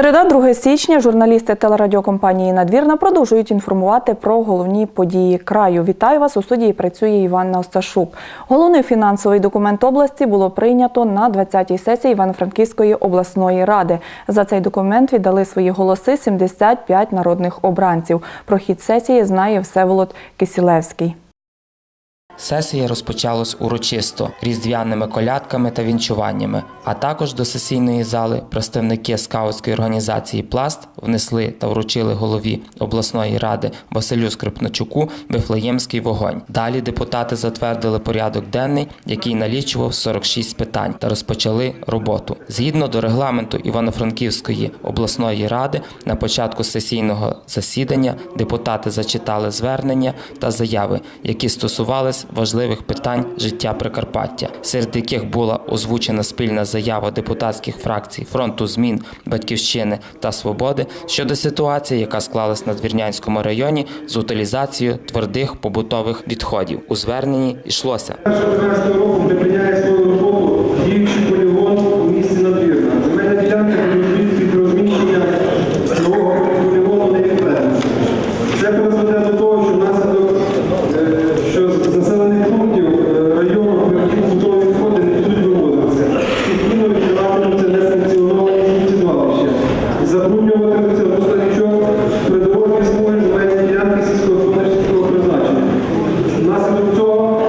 Середа 2 січня журналісти телерадіокомпанії Надвірна продовжують інформувати про головні події краю. Вітаю вас у студії. Працює Іванна Осташук. Головний фінансовий документ області було прийнято на 20-й сесії Івано-Франківської обласної ради. За цей документ віддали свої голоси 75 народних обранців. Про хід сесії знає Всеволод Кисілевський. Сесія розпочалась урочисто різдвяними колядками та вінчуваннями, а також до сесійної зали представники скаутської організації Пласт внесли та вручили голові обласної ради Василю Скрипначуку Вифлеємський вогонь. Далі депутати затвердили порядок денний, який налічував 46 питань, та розпочали роботу. Згідно до регламенту Івано-Франківської обласної ради, на початку сесійного засідання депутати зачитали звернення та заяви, які важливих питань життя Прикарпаття, серед яких була озвучена спільна заява депутатських фракцій фронту змін Батьківщини та Свободи щодо ситуації, яка склалась на Двірнянському районі з утилізацією твердих побутових відходів. У зверненні йшлося 2013 року припиняє свою роботу діючий полігон у місті Надвірна. Земельна ділянка під- під розміщення нового полігону не відведена. Це призведе до того, що внаслідок е, що з населених пунктів е, району побутові відходи не будуть вивозитися. Спільно відкриватимуться несанкціоновані сміттєзвалища. Забруднюватимуться водостачок придорожні смуги земельні ділянки сільськогосподарського призначення. Внаслідок цього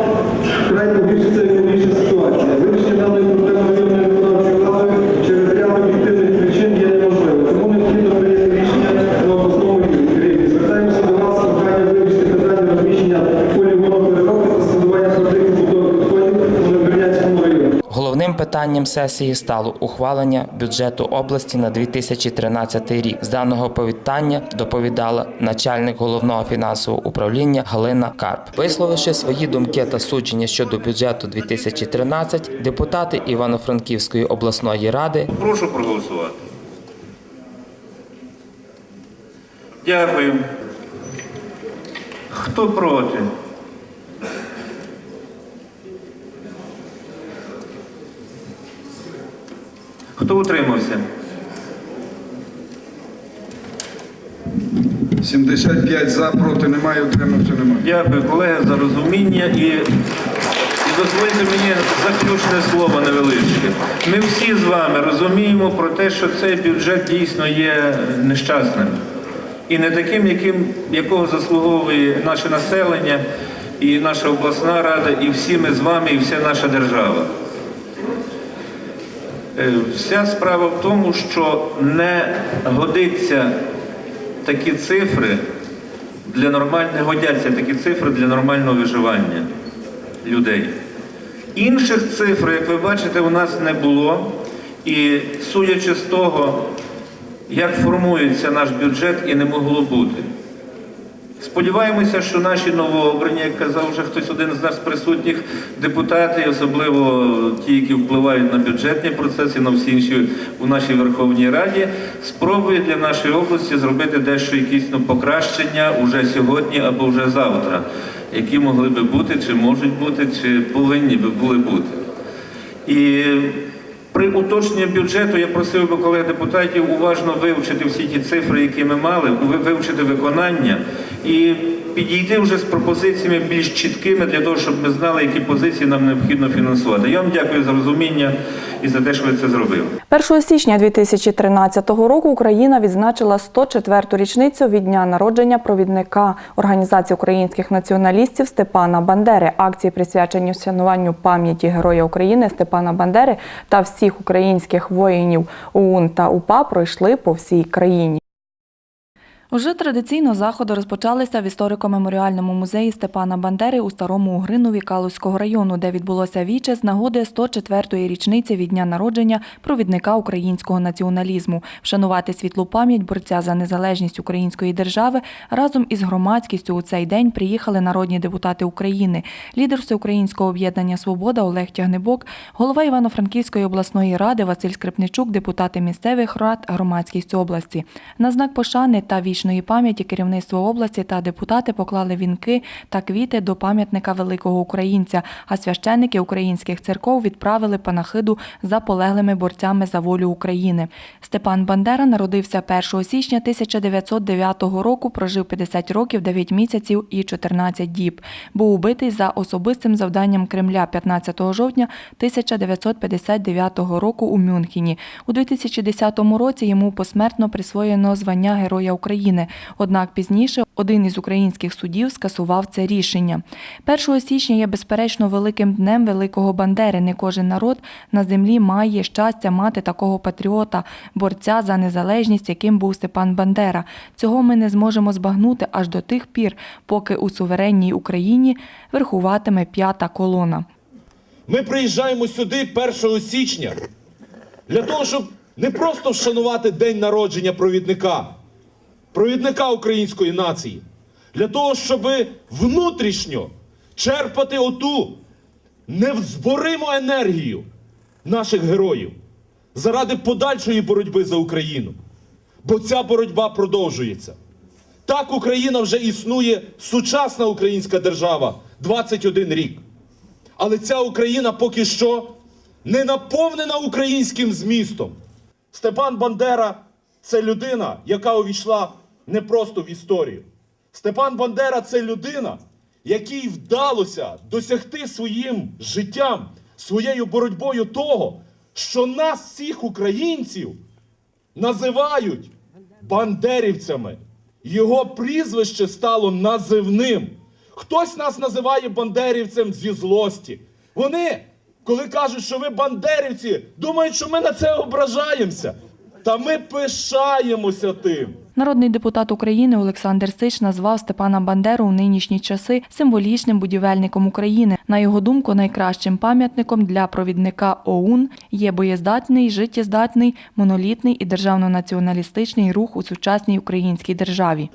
вкрай погіршиться економічна ситуація. Вирішення даної проблеми районної виконавчої влади через ряд об'єктивних причин є неможливо. Тому необхідно прийняти рішення на обласному рівні. Звертаємося до вас з проханням вирішити питання розміщення полігону переробки та складування твердих побутових відходів у Надвірнянському районі. Головним питанням сесії стало ухвалення бюджету області на 2013 рік. З даного повітання доповідала начальник головного фінансового управління Галина Карп. Висловивши свої думки та судження щодо бюджету 2013, депутати Івано-Франківської обласної ради Прошу проголосувати. Дякую. Хто проти? Хто утримався? 75 за, проти немає, утримався немає. Дякую, колеги, за розуміння і, дозвольте мені заключне слово невеличке. Ми всі з вами розуміємо про те, що цей бюджет дійсно є нещасним і не таким, яким, якого заслуговує наше населення, і наша обласна рада, і всі ми з вами, і вся наша держава. Е, Вся справа в тому, що не годиться такі цифри для нормального годяться такі цифри для нормального виживання людей. Інших цифр, як ви бачите, у нас не було. І судячи з того, як формується наш бюджет, і не могло бути. Сподіваємося, що наші новообрані, як казав вже хтось один з нас присутніх депутати, особливо ті, які впливають на бюджетні процеси, на всі інші у нашій Верховній Раді, спробують для нашої області зробити дещо якісь ну, покращення уже сьогодні або вже завтра, які могли би бути, чи можуть бути, чи повинні би були бути. І при уточненні бюджету я просив би колег депутатів уважно вивчити всі ті цифри, які ми мали, вивчити виконання і підійти вже з пропозиціями більш чіткими для того, щоб ми знали, які позиції нам необхідно фінансувати. Я вам дякую за розуміння і за те, що ви це зробили. 1 січня 2013 року Україна відзначила 104-ту річницю від дня народження провідника Організації українських націоналістів Степана Бандери. Акції присвячені вшануванню пам'яті Героя України Степана Бандери та всіх українських воїнів ОУН та УПА пройшли по всій країні. Уже традиційно заходи розпочалися в історико-меморіальному музеї Степана Бандери у Старому Угринові Калузького району, де відбулося віче з нагоди 104-ї річниці від дня народження провідника українського націоналізму, вшанувати світлу пам'ять борця за незалежність української держави разом із громадськістю у цей день приїхали народні депутати України, лідер Всеукраїнського об'єднання Свобода Олег Тягнебок, голова Івано-Франківської обласної ради Василь Скрипничук, депутати місцевих рад, громадськість області. На знак пошани та віч вічної пам'яті керівництво області та депутати поклали вінки та квіти до пам'ятника великого українця, а священники українських церков відправили панахиду за полеглими борцями за волю України. Степан Бандера народився 1 січня 1909 року, прожив 50 років, 9 місяців і 14 діб. Був убитий за особистим завданням Кремля 15 жовтня 1959 року у Мюнхені. У 2010 році йому посмертно присвоєно звання Героя України. Однак пізніше один із українських судів скасував це рішення. 1 січня є безперечно великим днем великого Бандери. Не кожен народ на землі має щастя мати такого патріота, борця за незалежність, яким був Степан Бандера. Цього ми не зможемо збагнути аж до тих пір, поки у суверенній Україні верхуватиме п'ята колона. Ми приїжджаємо сюди 1 січня для того, щоб не просто вшанувати день народження провідника, провідника української нації, для того, щоб внутрішньо черпати оту невзбориму енергію наших героїв заради подальшої боротьби за Україну. Бо ця боротьба продовжується. Так Україна вже існує сучасна українська держава 21 рік. Але ця Україна поки що не наповнена українським змістом. Степан Бандера це людина, яка увійшла не просто в історію. Степан Бандера це людина, якій вдалося досягти своїм життям, своєю боротьбою того, що нас, всіх українців, називають бандерівцями. Його прізвище стало називним. Хтось нас називає бандерівцем зі злості. Вони, коли кажуть, що ви бандерівці, думають, що ми на це ображаємося. Та ми пишаємося тим. Народний депутат України Олександр Сич назвав Степана Бандеру у нинішні часи символічним будівельником України. На його думку, найкращим пам'ятником для провідника ОУН є боєздатний, життєздатний, монолітний і державно-націоналістичний рух у сучасній українській державі.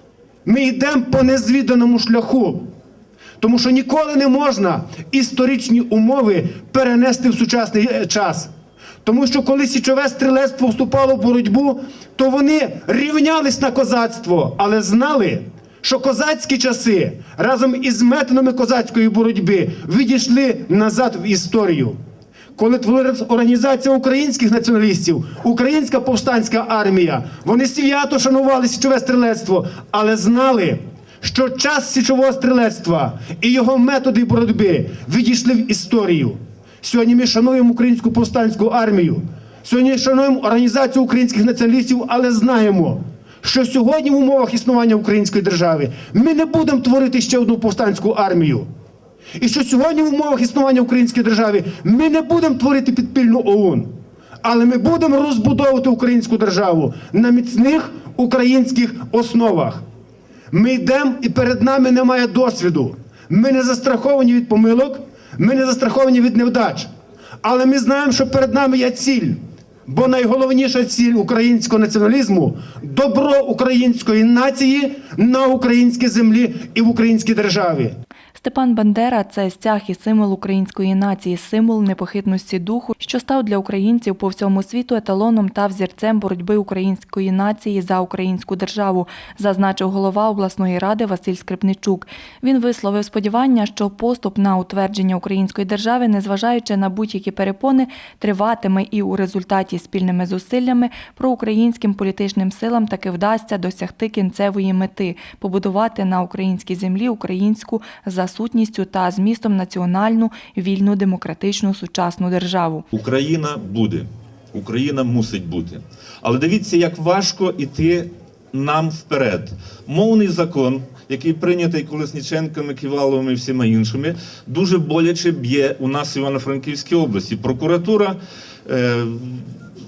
Ми йдемо по незвіданому шляху, тому що ніколи не можна історичні умови перенести в сучасний е, час. Тому що коли січове стрілецтво вступало в боротьбу, то вони рівнялись на козацтво, але знали, що козацькі часи разом із методами козацької боротьби відійшли назад в історію. Коли творилась організація українських націоналістів, українська повстанська армія, вони свято шанували січове стрілецтво, але знали, що час січового стрілецтва і його методи боротьби відійшли в історію. Сьогодні ми шануємо українську повстанську армію. Сьогодні шануємо організацію українських націоналістів, але знаємо, що сьогодні в умовах існування української держави ми не будемо творити ще одну повстанську армію. І що сьогодні в умовах існування української держави ми не будемо творити підпільну ОУН, але ми будемо розбудовувати українську державу на міцних українських основах. Ми йдемо і перед нами немає досвіду. Ми не застраховані від помилок, ми не застраховані від невдач. Але ми знаємо, що перед нами є ціль. Бо найголовніша ціль українського націоналізму добро української нації на українській землі і в українській державі. Степан Бандера це стяг і символ української нації, символ непохитності духу, що став для українців по всьому світу еталоном та взірцем боротьби української нації за українську державу, зазначив голова обласної ради Василь Скрипничук. Він висловив сподівання, що поступ на утвердження української держави, незважаючи на будь-які перепони, триватиме і у результаті спільними зусиллями проукраїнським політичним силам таки вдасться досягти кінцевої мети побудувати на українській землі українську за сутністю та змістом національну, вільну, демократичну сучасну державу. Україна буде, Україна мусить бути. Але дивіться, як важко іти нам вперед. Мовний закон, який прийнятий Колесніченками, Ківаловими і всіма іншими, дуже боляче б'є у нас в Івано-Франківській області. Прокуратура. Е,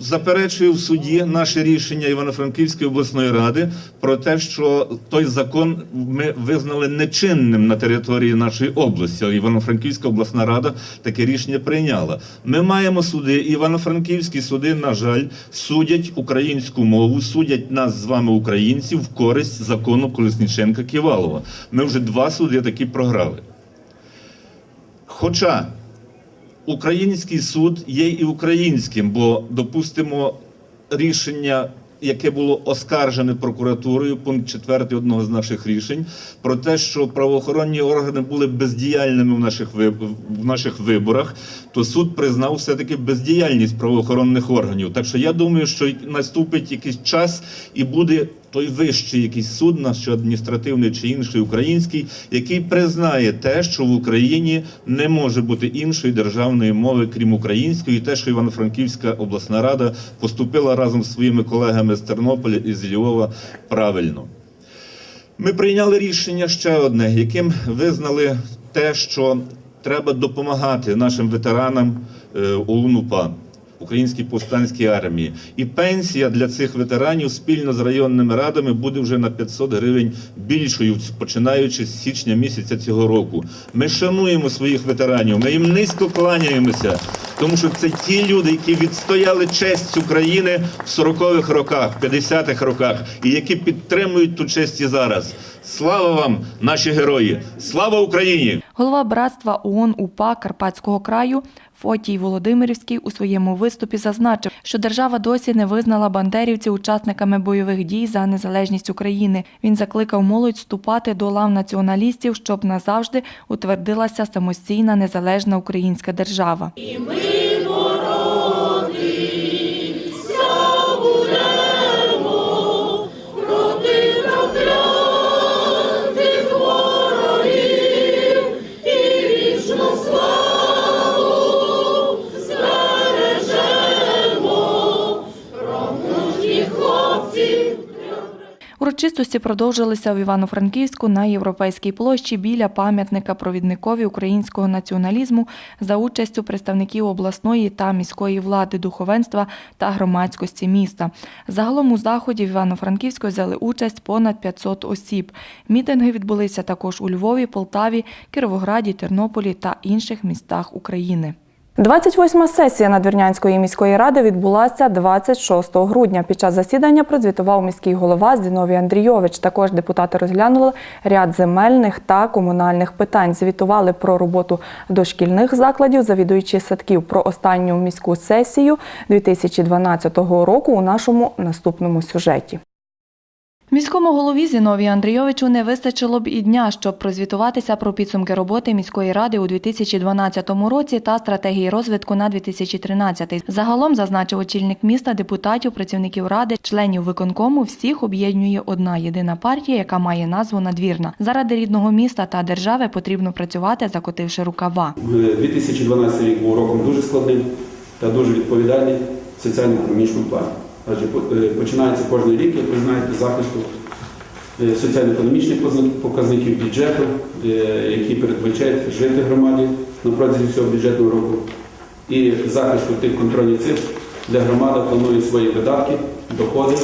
Заперечує в суді наше рішення Івано-Франківської обласної ради про те, що той закон ми визнали нечинним на території нашої області. Івано-Франківська обласна рада таке рішення прийняла. Ми маємо суди. Івано-Франківські суди, на жаль, судять українську мову, судять нас з вами, українців, в користь закону Колесніченка Ківалова. Ми вже два суди такі програли. Хоча український суд є і українським, бо допустимо рішення яке було оскаржене прокуратурою, пункт 4 одного з наших рішень, про те, що правоохоронні органи були бездіяльними в наших в наших виборах, то суд признав все-таки бездіяльність правоохоронних органів. Так що я думаю, що наступить якийсь час і буде той вищий якийсь суд, наш адміністративний чи інший український, який признає те, що в Україні не може бути іншої державної мови, крім української, і те, що Івано-Франківська обласна рада поступила разом з своїми колегами з Тернополя і з Львова правильно. Ми прийняли рішення ще одне, яким визнали те, що треба допомагати нашим ветеранам е, ОУН-УПА, Українській повстанській армії. І пенсія для цих ветеранів спільно з районними радами буде вже на 500 гривень більшою, починаючи з січня місяця цього року. Ми шануємо своїх ветеранів, ми їм низько кланяємося, тому що це ті люди, які відстояли честь України в 40-х роках, в 50-х роках, і які підтримують ту честь і зараз. Слава вам, наші герої! Слава Україні! Голова братства ООН УПА Карпатського краю Фотій Володимирівський у своєму виступі зазначив, що держава досі не визнала бандерівців учасниками бойових дій за незалежність України. Він закликав молодь вступати до лав націоналістів, щоб назавжди утвердилася самостійна незалежна українська держава. Урочистості продовжилися в Івано-Франківську на Європейській площі біля пам'ятника провідникові українського націоналізму за участю представників обласної та міської влади, духовенства та громадськості міста. Загалом у заході в Івано-Франківську взяли участь понад 500 осіб. Мітинги відбулися також у Львові, Полтаві, Кіровограді, Тернополі та інших містах України. 28-ма сесія Надвірнянської міської ради відбулася 26 грудня. Під час засідання прозвітував міський голова Зіновій Андрійович. Також депутати розглянули ряд земельних та комунальних питань. Звітували про роботу дошкільних закладів, завідуючи садків про останню міську сесію 2012 року у нашому наступному сюжеті. Міському голові Зіновію Андрійовичу не вистачило б і дня, щоб прозвітуватися про підсумки роботи міської ради у 2012 році та стратегії розвитку на 2013. Загалом зазначив очільник міста, депутатів, працівників ради, членів виконкому всіх об'єднує одна єдина партія, яка має назву надвірна. Заради рідного міста та держави потрібно працювати, закотивши рукава. 2012 рік був роком дуже складним та дуже відповідальним в соціально-економічному плані. Адже е, починається кожен рік, як ви знаєте, захисту е, соціально-економічних показників бюджету, е, які передбачають жити громаді на протязі всього бюджетного року, і захисту тих контрольних цифр, де громада планує свої видатки, доходи,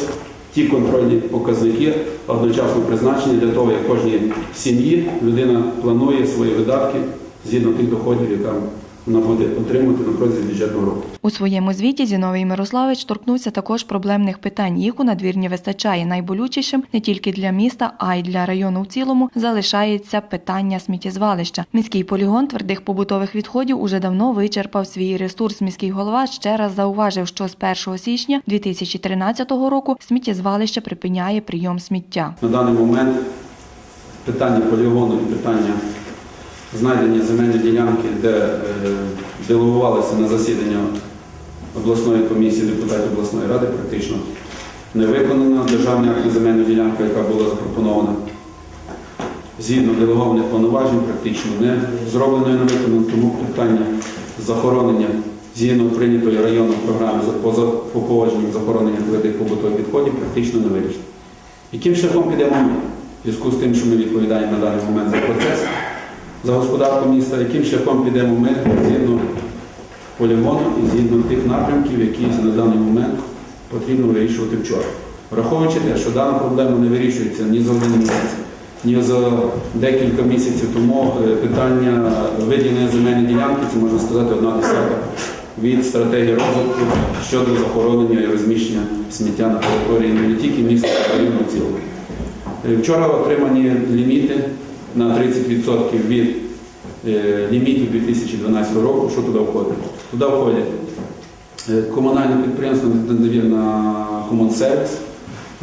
ті контрольні показники одночасно призначені для того, як кожній сім'ї людина планує свої видатки згідно тих доходів, яка вона буде отримувати на протязі бюджетного року. У своєму звіті Зіновій Мирославич торкнувся також проблемних питань. Їх у надвірні вистачає. Найболючішим не тільки для міста, а й для району в цілому залишається питання сміттєзвалища. Міський полігон твердих побутових відходів уже давно вичерпав свій ресурс. Міський голова ще раз зауважив, що з 1 січня 2013 року сміттєзвалище припиняє прийом сміття. На даний момент питання полігону і питання знайдення земельної ділянки, де е, делегувалися на засідання обласної комісії депутатів обласної ради, практично не виконана державна акт на земельну ділянку, яка була запропонована. Згідно делегованих повноважень, практично не зроблено і не виконано, тому питання захоронення згідно прийнятої районної програми по поводженню захоронення твердих побутових відходів практично не вирішено. Яким шляхом підемо ми? В зв'язку з тим, що ми відповідаємо на даний момент за процес, за господарку міста, яким шляхом підемо ми згідно полігону і згідно тих напрямків, які на даний момент потрібно вирішувати вчора. Враховуючи те, що дана проблема не вирішується ні за один місяць, ні за декілька місяців тому е, питання виділення земельної ділянки, це можна сказати одна десята від стратегії розвитку щодо захоронення і розміщення сміття на території не тільки міста, а в цілому. Е, Вчора отримані ліміти на 30% від е, лімітів 2012 року. Що туди входить? Туди входять е, комунальне підприємство «Надвірна комунсервіс.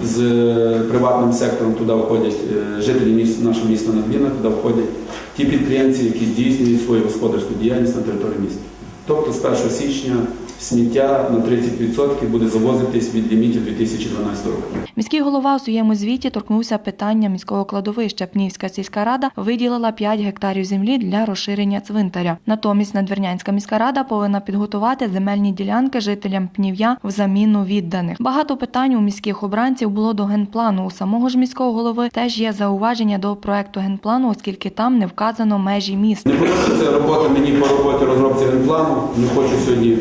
З е, приватним сектором туди входять жителі міста, нашого міста Надвірна, туди входять ті підприємці, які здійснюють свою господарську діяльність на території міста. Тобто з 1 січня сміття на 30% буде завозитись від лімітів 2012 року. Міський голова у своєму звіті торкнувся питання міського кладовища. Пнівська сільська рада виділила 5 гектарів землі для розширення цвинтаря. Натомість Надвірнянська міська рада повинна підготувати земельні ділянки жителям пнів'я в заміну відданих. Багато питань у міських обранців було до генплану. У самого ж міського голови теж є зауваження до проекту генплану, оскільки там не вказано межі міст. Не подобається робота мені по роботі розробці генплану. Не хочу сьогодні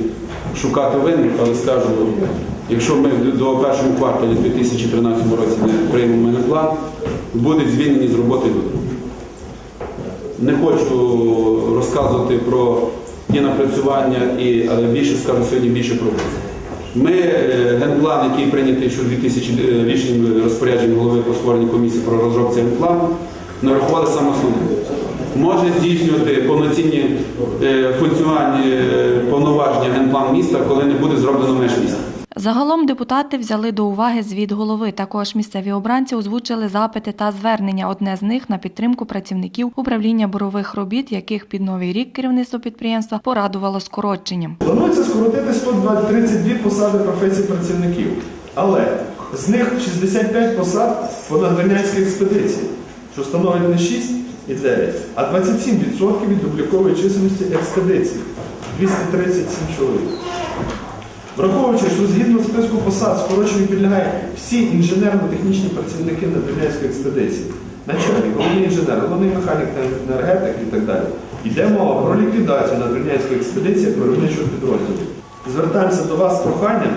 шукати винних, але скажу, якщо ми до першого кварталі 2013 році не приймемо генплан, будуть звільнені з роботи люди. Не хочу розказувати про ті напрацювання, і, але більше скажу сьогодні більше про це. Ми е, генплан, який прийнятий у 2000 е, рішенням розпоряджень голови по створенню комісії про розробці генплану, нарахували саме основне. Може здійснювати повноцінні е, функціональні е, повноваження генплан міста, коли не буде зроблено меж міста. Загалом депутати взяли до уваги звіт голови. Також місцеві обранці озвучили запити та звернення. Одне з них на підтримку працівників управління бурових робіт, яких під новий рік керівництво підприємства порадувало скороченням. Планується скоротити 132 посади професій працівників, але з них 65 посад по надвірнянській експедиції, що становить не 6 і 9, а 27% від облікової чисельності експедиції 237 чоловік. Враховуючи, що згідно списку посад скороченню підлягають всі інженерно-технічні працівники надвірнянської експедиції, начальник, головний інженер, головний механік та енергетик і так далі. Йде мова про ліквідацію надвірнянської експедиції виробничого підрозділу. Звертаємося до вас з проханням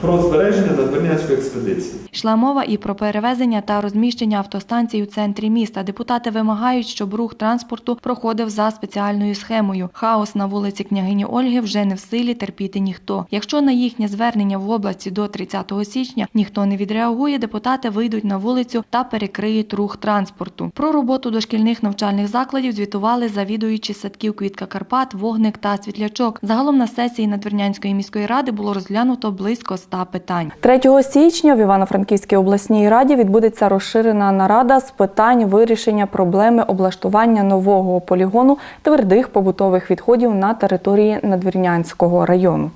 про збереження надвірнянської експедиції. Йшла мова і про перевезення та розміщення автостанцій у центрі міста. Депутати вимагають, щоб рух транспорту проходив за спеціальною схемою. Хаос на вулиці княгині Ольги вже не в силі терпіти ніхто. Якщо на їхнє звернення в області до 30 січня ніхто не відреагує, депутати вийдуть на вулицю та перекриють рух транспорту. Про роботу дошкільних навчальних закладів звітували завідуючі садків Квітка Карпат, Вогник та Світлячок. Загалом на сесії Надвірнянської міської ради було розглянуто близько 100 питань. 3 січня в Івано-Франківській обласній раді відбудеться розширена нарада з питань вирішення проблеми облаштування нового полігону твердих побутових відходів на території Надвірнянського району.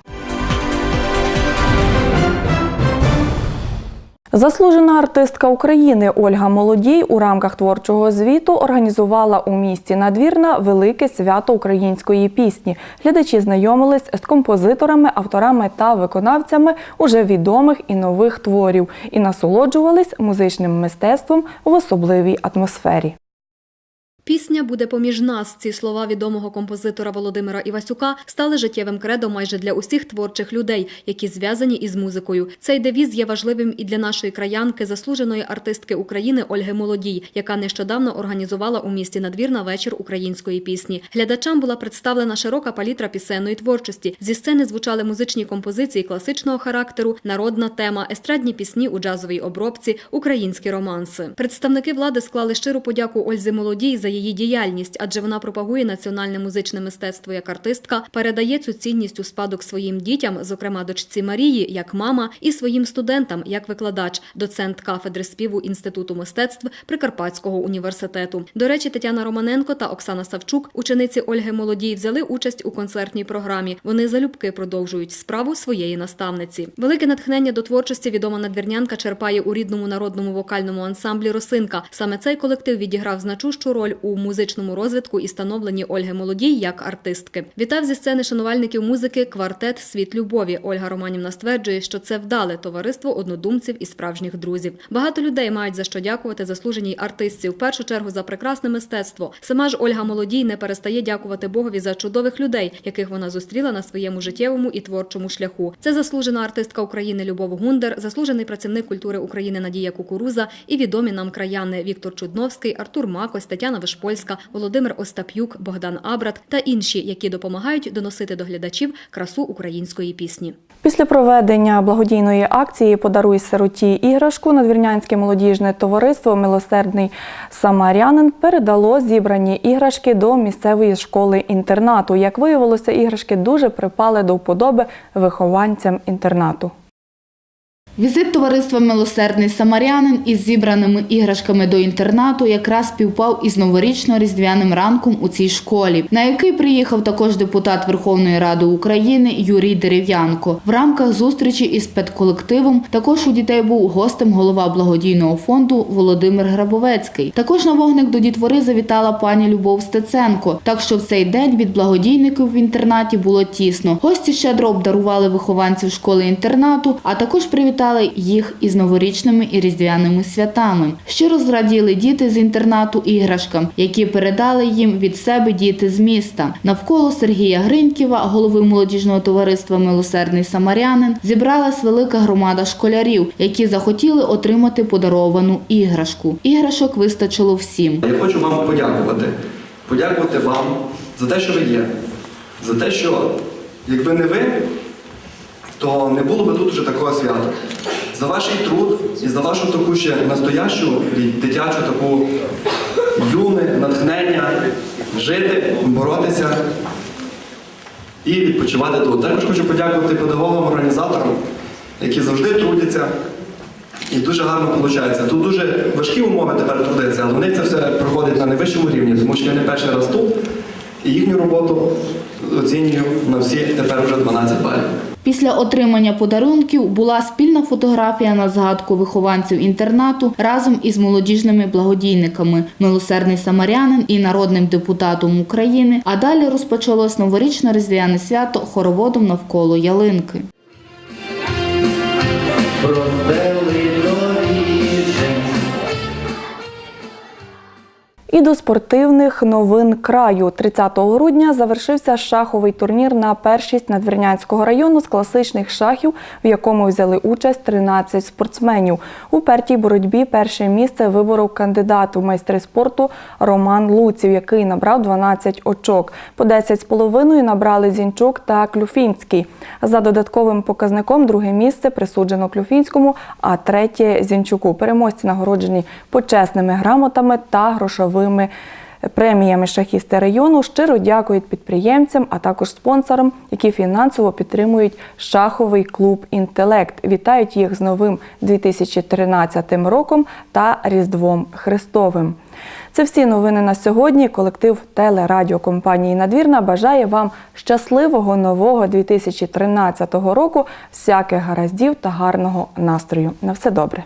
Заслужена артистка України Ольга Молодій у рамках творчого звіту організувала у місті Надвірна велике свято української пісні. Глядачі знайомились з композиторами, авторами та виконавцями уже відомих і нових творів і насолоджувались музичним мистецтвом в особливій атмосфері. Пісня буде поміж нас. Ці слова відомого композитора Володимира Івасюка стали життєвим кредом майже для усіх творчих людей, які зв'язані із музикою. Цей девіз є важливим і для нашої краянки, заслуженої артистки України Ольги Молодій, яка нещодавно організувала у місті Надвірна вечір української пісні. Глядачам була представлена широка палітра пісенної творчості. Зі сцени звучали музичні композиції класичного характеру, народна тема, естрадні пісні у джазовій обробці, українські романси. Представники влади склали щиру подяку Ользі Молодій за її діяльність, адже вона пропагує національне музичне мистецтво як артистка, передає цю цінність у спадок своїм дітям, зокрема дочці Марії, як мама, і своїм студентам як викладач, доцент кафедри співу Інституту мистецтв Прикарпатського університету. До речі, Тетяна Романенко та Оксана Савчук, учениці Ольги Молодій, взяли участь у концертній програмі. Вони залюбки продовжують справу своєї наставниці. Велике натхнення до творчості відома надвірнянка черпає у рідному народному вокальному ансамблі Росинка. Саме цей колектив відіграв значущу роль у музичному розвитку і становленні Ольги Молодій як артистки. Вітав зі сцени шанувальників музики квартет Світ любові. Ольга Романівна стверджує, що це вдале товариство однодумців і справжніх друзів. Багато людей мають за що дякувати заслуженій артистці. В першу чергу за прекрасне мистецтво. Сама ж Ольга Молодій не перестає дякувати Богові за чудових людей, яких вона зустріла на своєму життєвому і творчому шляху. Це заслужена артистка України Любов Гундер, заслужений працівник культури України Надія Кукуруза і відомі нам краяни Віктор Чудновський, Артур Макось, Тетяна Вишпольська, Володимир Остап'юк, Богдан Абрат та інші, які допомагають доносити до глядачів красу української пісні. Після проведення благодійної акції Подаруй сироті іграшку надвірнянське молодіжне товариство Милосердний Самарянин передало зібрані іграшки до місцевої школи-інтернату. Як виявилося, іграшки дуже припали до вподоби вихованцям інтернату. Візит товариства Милосердний Самарянин із зібраними іграшками до інтернату якраз співпав із новорічно-різдвяним ранком у цій школі, на який приїхав також депутат Верховної Ради України Юрій Дерев'янко. В рамках зустрічі із педколективом також у дітей був гостем голова благодійного фонду Володимир Грабовецький. Також на вогник до дітвори завітала пані Любов Стеценко. Так що в цей день від благодійників в інтернаті було тісно. Гості щедро обдарували вихованців школи інтернату, а також привітали їх із новорічними і різдвяними святами. Щиро зраділи діти з інтернату іграшкам, які передали їм від себе діти з міста. Навколо Сергія Гриньківа, голови молодіжного товариства Милосердний Самарянин, зібралась велика громада школярів, які захотіли отримати подаровану іграшку. Іграшок вистачило всім. Я хочу вам подякувати. Подякувати вам за те, що ви є. За те, що якби не ви, то не було би тут уже такого свята. За ваш труд і за вашу таку ще настоящу дитячу таку юне натхнення жити, боротися і відпочивати тут. Також хочу подякувати педагогам, організаторам, які завжди трудяться. І дуже гарно виходить. Тут дуже важкі умови тепер трудиться, але них це все проходить на найвищому рівні, тому що я не перший раз тут. І їхню роботу оцінюю на всі тепер вже 12 балів. Після отримання подарунків була спільна фотографія на згадку вихованців інтернату разом із молодіжними благодійниками, милосердний самарянин і народним депутатом України. А далі розпочалось новорічно-різдвяне свято хороводом навколо ялинки. І до спортивних новин краю 30 грудня завершився шаховий турнір на першість Надвірнянського району з класичних шахів, в якому взяли участь 13 спортсменів. У пертій боротьбі перше місце виборов кандидат у майстри спорту Роман Луців, який набрав 12 очок. По 10 з половиною набрали Зінчук та Клюфінський. За додатковим показником друге місце присуджено Клюфінському, а третє Зінчуку. Переможці нагороджені почесними грамотами та грошовими преміями шахісти району. Щиро дякують підприємцям, а також спонсорам, які фінансово підтримують шаховий клуб Інтелект. Вітають їх з новим 2013 роком та Різдвом Христовим. Це всі новини на сьогодні. Колектив телерадіокомпанії Надвірна бажає вам щасливого нового 2013 року, всяких гараздів та гарного настрою. На все добре.